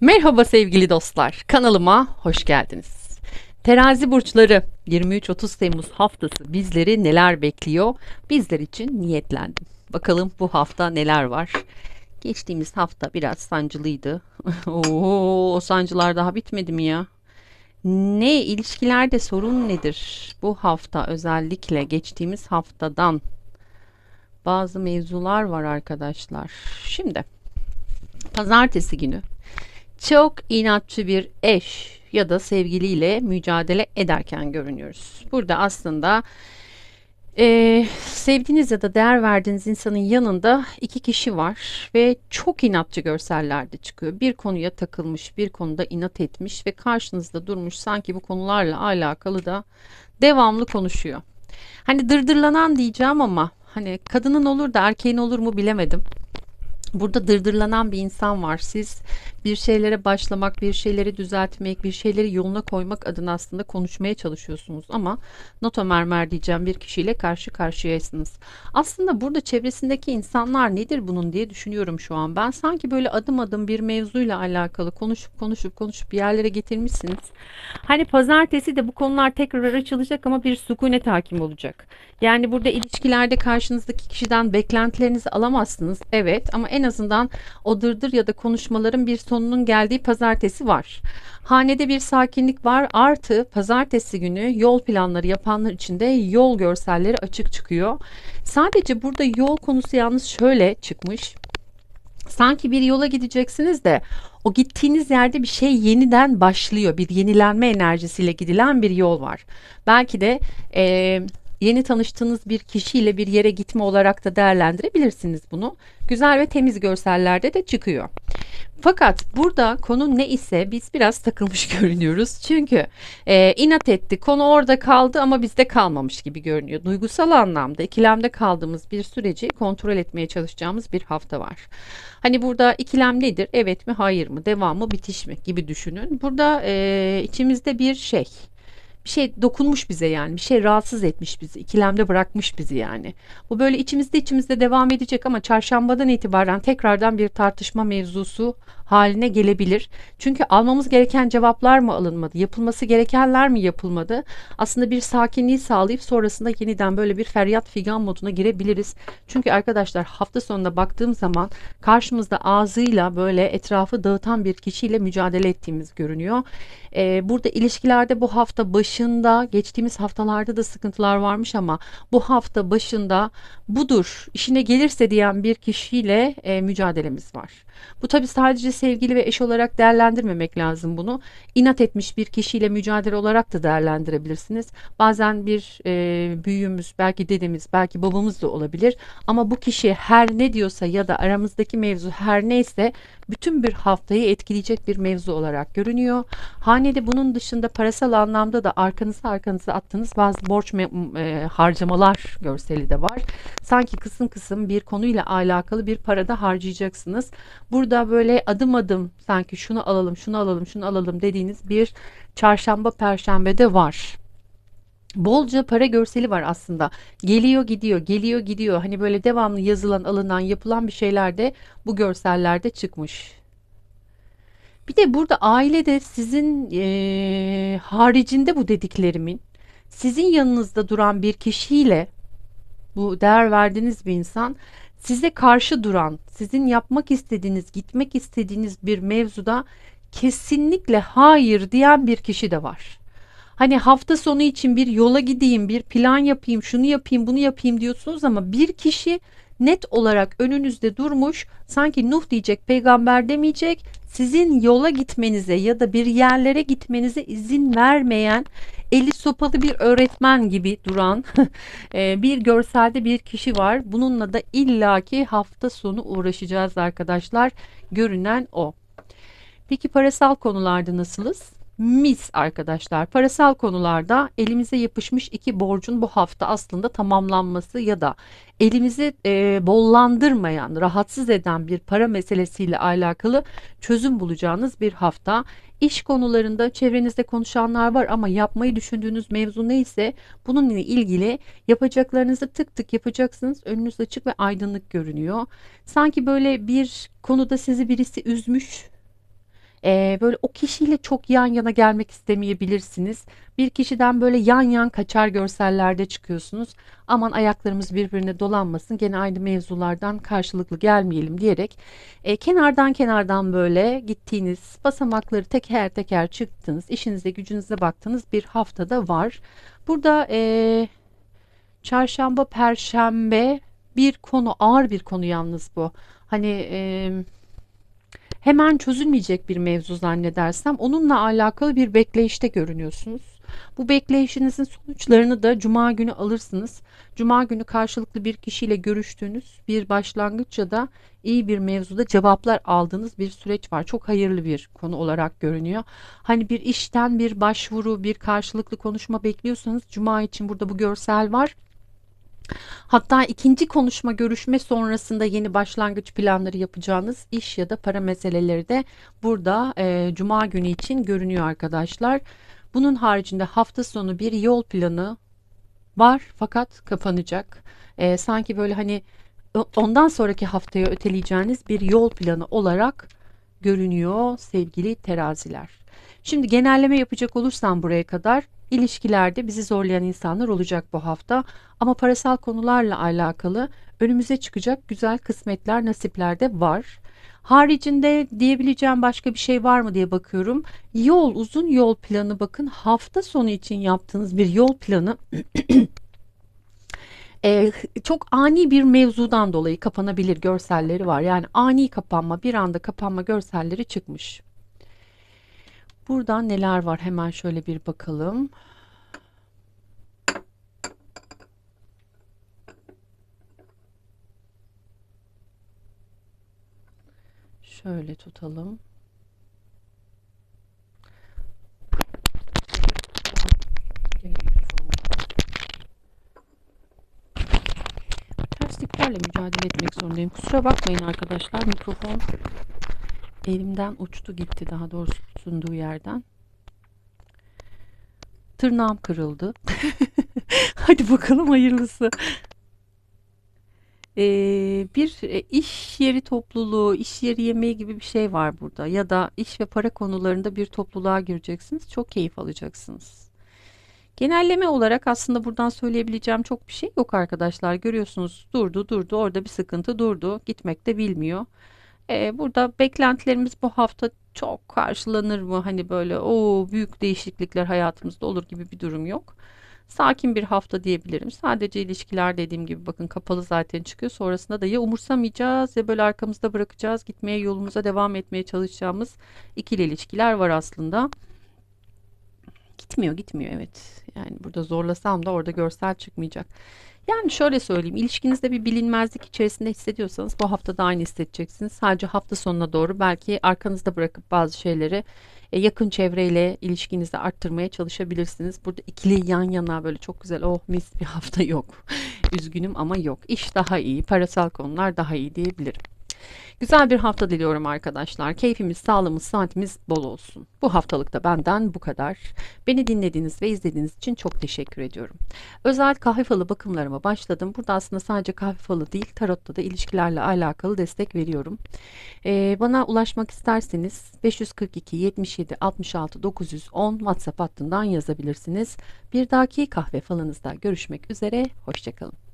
Merhaba sevgili dostlar. Kanalıma hoş geldiniz. Terazi burçları 23-30 Temmuz haftası bizleri neler bekliyor? Bizler için niyetlendim. Bakalım bu hafta neler var? Geçtiğimiz hafta biraz sancılıydı. Oo, o sancılar daha bitmedi mi ya? Ne ilişkilerde sorun nedir? Bu hafta özellikle geçtiğimiz haftadan bazı mevzular var arkadaşlar. Şimdi pazartesi günü çok inatçı bir eş ya da sevgiliyle mücadele ederken görünüyoruz. Burada aslında e, sevdiğiniz ya da değer verdiğiniz insanın yanında iki kişi var ve çok inatçı görsellerde çıkıyor. Bir konuya takılmış, bir konuda inat etmiş ve karşınızda durmuş sanki bu konularla alakalı da devamlı konuşuyor. Hani dırdırlanan diyeceğim ama hani kadının olur da erkeğin olur mu bilemedim. Burada dırdırlanan bir insan var. Siz bir şeylere başlamak, bir şeyleri düzeltmek, bir şeyleri yoluna koymak adına aslında konuşmaya çalışıyorsunuz ama nota mermer diyeceğim bir kişiyle karşı karşıyasınız. Aslında burada çevresindeki insanlar nedir bunun diye düşünüyorum şu an. Ben sanki böyle adım adım bir mevzuyla alakalı konuşup konuşup konuşup bir yerlere getirmişsiniz. Hani pazartesi de bu konular tekrar açılacak ama bir sükunet hakim olacak. Yani burada ilişkilerde karşınızdaki kişiden beklentilerinizi alamazsınız. Evet ama en azından o dırdır ya da konuşmaların bir sonunun geldiği pazartesi var. Hanede bir sakinlik var artı pazartesi günü yol planları yapanlar için de yol görselleri açık çıkıyor. Sadece burada yol konusu yalnız şöyle çıkmış. Sanki bir yola gideceksiniz de o gittiğiniz yerde bir şey yeniden başlıyor. Bir yenilenme enerjisiyle gidilen bir yol var. Belki de e, yeni tanıştığınız bir kişiyle bir yere gitme olarak da değerlendirebilirsiniz bunu. Güzel ve temiz görsellerde de çıkıyor. Fakat burada konu ne ise biz biraz takılmış görünüyoruz. Çünkü e, inat etti. Konu orada kaldı ama bizde kalmamış gibi görünüyor. Duygusal anlamda ikilemde kaldığımız bir süreci kontrol etmeye çalışacağımız bir hafta var. Hani burada ikilem nedir? Evet mi, hayır mı, devam mı, bitiş mi gibi düşünün. Burada e, içimizde bir şey bir şey dokunmuş bize yani bir şey rahatsız etmiş bizi ikilemde bırakmış bizi yani. Bu böyle içimizde içimizde devam edecek ama çarşambadan itibaren tekrardan bir tartışma mevzusu haline gelebilir. Çünkü almamız gereken cevaplar mı alınmadı? Yapılması gerekenler mi yapılmadı? Aslında bir sakinliği sağlayıp sonrasında yeniden böyle bir feryat figan moduna girebiliriz. Çünkü arkadaşlar hafta sonunda baktığım zaman karşımızda ağzıyla böyle etrafı dağıtan bir kişiyle mücadele ettiğimiz görünüyor. Ee, burada ilişkilerde bu hafta başında geçtiğimiz haftalarda da sıkıntılar varmış ama bu hafta başında budur işine gelirse diyen bir kişiyle e, mücadelemiz var. Bu tabi sadece sevgili ve eş olarak değerlendirmemek lazım bunu. İnat etmiş bir kişiyle mücadele olarak da değerlendirebilirsiniz. Bazen bir e, büyüğümüz, belki dedemiz, belki babamız da olabilir. Ama bu kişi her ne diyorsa ya da aramızdaki mevzu her neyse bütün bir haftayı etkileyecek bir mevzu olarak görünüyor. Hanede bunun dışında parasal anlamda da arkanıza arkanıza attığınız bazı borç e, harcamalar görseli de var. Sanki kısım kısım bir konuyla alakalı bir parada harcayacaksınız. Burada böyle adım adım sanki şunu alalım, şunu alalım, şunu alalım dediğiniz bir çarşamba perşembe de var bolca para görseli var aslında. Geliyor gidiyor, geliyor gidiyor. Hani böyle devamlı yazılan, alınan, yapılan bir şeyler de bu görsellerde çıkmış. Bir de burada ailede sizin e, haricinde bu dediklerimin sizin yanınızda duran bir kişiyle bu değer verdiğiniz bir insan size karşı duran, sizin yapmak istediğiniz, gitmek istediğiniz bir mevzuda kesinlikle hayır diyen bir kişi de var. Hani hafta sonu için bir yola gideyim, bir plan yapayım, şunu yapayım, bunu yapayım diyorsunuz ama bir kişi net olarak önünüzde durmuş sanki Nuh diyecek peygamber demeyecek sizin yola gitmenize ya da bir yerlere gitmenize izin vermeyen eli sopalı bir öğretmen gibi duran e, bir görselde bir kişi var. Bununla da illaki hafta sonu uğraşacağız arkadaşlar. Görünen o. Peki parasal konularda nasılız? Mis arkadaşlar. Parasal konularda elimize yapışmış iki borcun bu hafta aslında tamamlanması ya da elimizi e, bollandırmayan, rahatsız eden bir para meselesiyle alakalı çözüm bulacağınız bir hafta. İş konularında çevrenizde konuşanlar var ama yapmayı düşündüğünüz mevzu neyse bununla ilgili yapacaklarınızı tık tık yapacaksınız. Önünüz açık ve aydınlık görünüyor. Sanki böyle bir konuda sizi birisi üzmüş Ee, böyle o kişiyle çok yan yana gelmek istemeyebilirsiniz. Bir kişiden böyle yan yan kaçar görsellerde çıkıyorsunuz. Aman ayaklarımız birbirine dolanmasın, gene aynı mevzulardan karşılıklı gelmeyelim diyerek e, kenardan kenardan böyle gittiğiniz basamakları teker teker çıktınız, işinize gücünüze baktığınız bir haftada var. Burada e, çarşamba, perşembe bir konu ağır bir konu yalnız bu. Hani e, hemen çözülmeyecek bir mevzu zannedersem onunla alakalı bir bekleyişte görünüyorsunuz. Bu bekleyişinizin sonuçlarını da cuma günü alırsınız. Cuma günü karşılıklı bir kişiyle görüştüğünüz bir başlangıç ya da iyi bir mevzuda cevaplar aldığınız bir süreç var. Çok hayırlı bir konu olarak görünüyor. Hani bir işten bir başvuru, bir karşılıklı konuşma bekliyorsanız cuma için burada bu görsel var. Hatta ikinci konuşma görüşme sonrasında yeni başlangıç planları yapacağınız iş ya da para meseleleri de burada e, cuma günü için görünüyor arkadaşlar. Bunun haricinde hafta sonu bir yol planı var fakat kapanacak. E, sanki böyle hani ondan sonraki haftaya öteleyeceğiniz bir yol planı olarak görünüyor sevgili teraziler. Şimdi genelleme yapacak olursam buraya kadar ilişkilerde bizi zorlayan insanlar olacak bu hafta. Ama parasal konularla alakalı önümüze çıkacak güzel kısmetler, nasipler de var. Haricinde diyebileceğim başka bir şey var mı diye bakıyorum. Yol, uzun yol planı bakın hafta sonu için yaptığınız bir yol planı e, çok ani bir mevzudan dolayı kapanabilir görselleri var. Yani ani kapanma, bir anda kapanma görselleri çıkmış. Burada neler var hemen şöyle bir bakalım. Şöyle tutalım. Tersliklerle mücadele etmek zorundayım. Kusura bakmayın arkadaşlar. Mikrofon elimden uçtu gitti daha doğrusu sunduğu yerden. Tırnağım kırıldı. Hadi bakalım hayırlısı. Ee, bir e, iş yeri topluluğu, iş yeri yemeği gibi bir şey var burada. Ya da iş ve para konularında bir topluluğa gireceksiniz. Çok keyif alacaksınız. Genelleme olarak aslında buradan söyleyebileceğim çok bir şey yok arkadaşlar. Görüyorsunuz durdu durdu orada bir sıkıntı durdu. Gitmek de bilmiyor. Ee, burada beklentilerimiz bu hafta çok karşılanır mı? Hani böyle o büyük değişiklikler hayatımızda olur gibi bir durum yok. Sakin bir hafta diyebilirim. Sadece ilişkiler dediğim gibi bakın kapalı zaten çıkıyor. Sonrasında da ya umursamayacağız ya böyle arkamızda bırakacağız. Gitmeye yolumuza devam etmeye çalışacağımız ikili ilişkiler var aslında. Gitmiyor gitmiyor evet. Yani burada zorlasam da orada görsel çıkmayacak. Yani şöyle söyleyeyim ilişkinizde bir bilinmezlik içerisinde hissediyorsanız bu hafta da aynı hissedeceksiniz. Sadece hafta sonuna doğru belki arkanızda bırakıp bazı şeyleri e, yakın çevreyle ilişkinizi arttırmaya çalışabilirsiniz. Burada ikili yan yana böyle çok güzel oh mis bir hafta yok. Üzgünüm ama yok. İş daha iyi, parasal konular daha iyi diyebilirim. Güzel bir hafta diliyorum arkadaşlar. Keyfimiz, sağlığımız, saatimiz bol olsun. Bu haftalıkta benden bu kadar. Beni dinlediğiniz ve izlediğiniz için çok teşekkür ediyorum. Özel kahve falı bakımlarıma başladım. Burada aslında sadece kahve falı değil, tarotta da ilişkilerle alakalı destek veriyorum. Ee, bana ulaşmak isterseniz 542 77 66 910 WhatsApp hattından yazabilirsiniz. Bir dahaki kahve falınızda görüşmek üzere. Hoşçakalın.